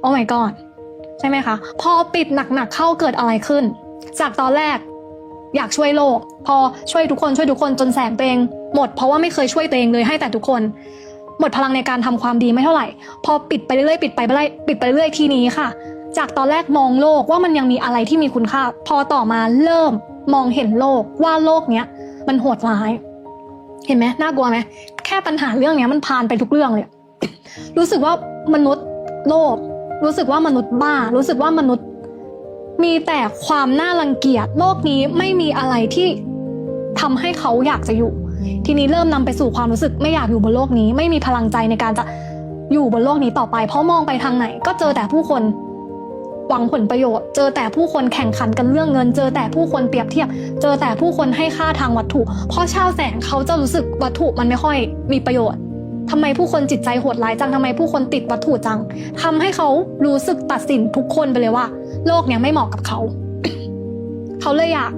โอ้ my god ใช่ไหมคะ พอปิดหนักๆเข้าเกิดอะไรขึ้น จากตอนแรกอยากช่วยโลก พอช่วยทุกคนช่วยทุกคนจนแสงตัวเองหมดเพราะว่าไม่เคยช่วยตัวเองเลยให้แต่ทุกคน หมดพลังในการทำความดีไม่เท่าไหร่ พอปิดไปเรื่อยๆปิดไปเรื่อยปิดไปเรื่อยทีนี้ค่ะ จากตอนแรกมองโลกว่ามันยังมีอะไรที่มีคุณค่า พอต่อมาเริ่มมองเห็นโลกว่าโลกเนี้ยมันโหดร้าย เห็นไหมน่ากลัวไหมแค่ปัญหาเรื่องเนี้ยมันผ่านไปทุกเรื่องเลย รู้สึกว่ามนุษย์ โลภรู้สึกว่ามนุษย์บ้า รู้สึกว่ามนุษย์ มีแต่ความน่ารังเกียจโลกนี้ไม่มีอะไรที่ทำให้เขาอยากจะอยู่ ทีนี้เริ่มนำไปสู่ความรู้สึกไม่อยากอยู่บนโลกนี้ ไม่มีพลังใจในการจะอยู่บนโลกนี้ต่อไป เพราะมองไปทางไหน ก็เจอแต่ผู้คนหวังผลประโยชน์ เจอแต่ผู้คนแข่งขันกันเรื่องเงิน เจอแต่ผู้คนเปรียบเทียบ เจอแต่ผู้คนให้ค่าทางวัตถุ เพราะชาวแสงเขาจะรู้สึกวัตถุมันไม่ค่อยมีประโยชน์ ทำไมผู้คนจิตใจโหดร้ายจังทำไมผู้คนติดวัตถุจังทำให้เขารู้สึกตัดสินทุกคนไปเลยว่า โลกเนี้ยไม่เหมาะกับเขา เขาเลยอยาก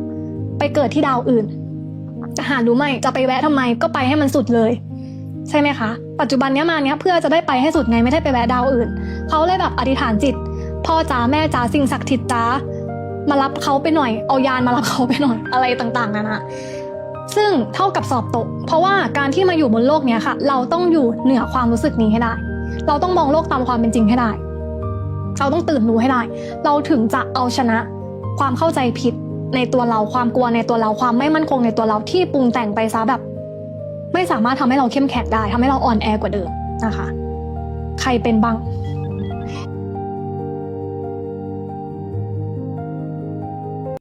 ไปเกิดที่ดาวอื่นจะหารู้ไหมจะไปแวะทำไมก็ไปให้มันสุดเลย ใช่ไหมคะ ปัจจุบันเนี้ยมาเนี้ยเพื่อจะได้ไปให้สุดไงไม่ได้ไปแวะดาวอื่น เขาเลยแบบอธิษฐานจิต พ่อจ๋าแม่จ๋าสิ่งศักดิ์สิทธิ์จ๋ามารับเขาไปหน่อย เอายานมารับเขาไปหน่อยอะไรต่างๆนานา ซึ่งเท่ากับสอบตก เพราะว่าการที่มาอยู่บนโลกนี้ค่ะ เราต้องอยู่เหนือความรู้สึกนี้ให้ได้ เราต้องมองโลกตามความเป็นจริงให้ได้ เราต้องตื่นรู้ให้ได้ เราถึงจะเอาชนะ ความเข้าใจผิดในตัวเราความกลัวในตัวเราความไม่มั่นคงในตัวเราที่ปรุงแต่งไปซะแบบ ไม่สามารถทำให้เราเข้มแข็งได้ทำให้เราอ่อนแอกว่าเดิมนะคะ ใครเป็นบ้าง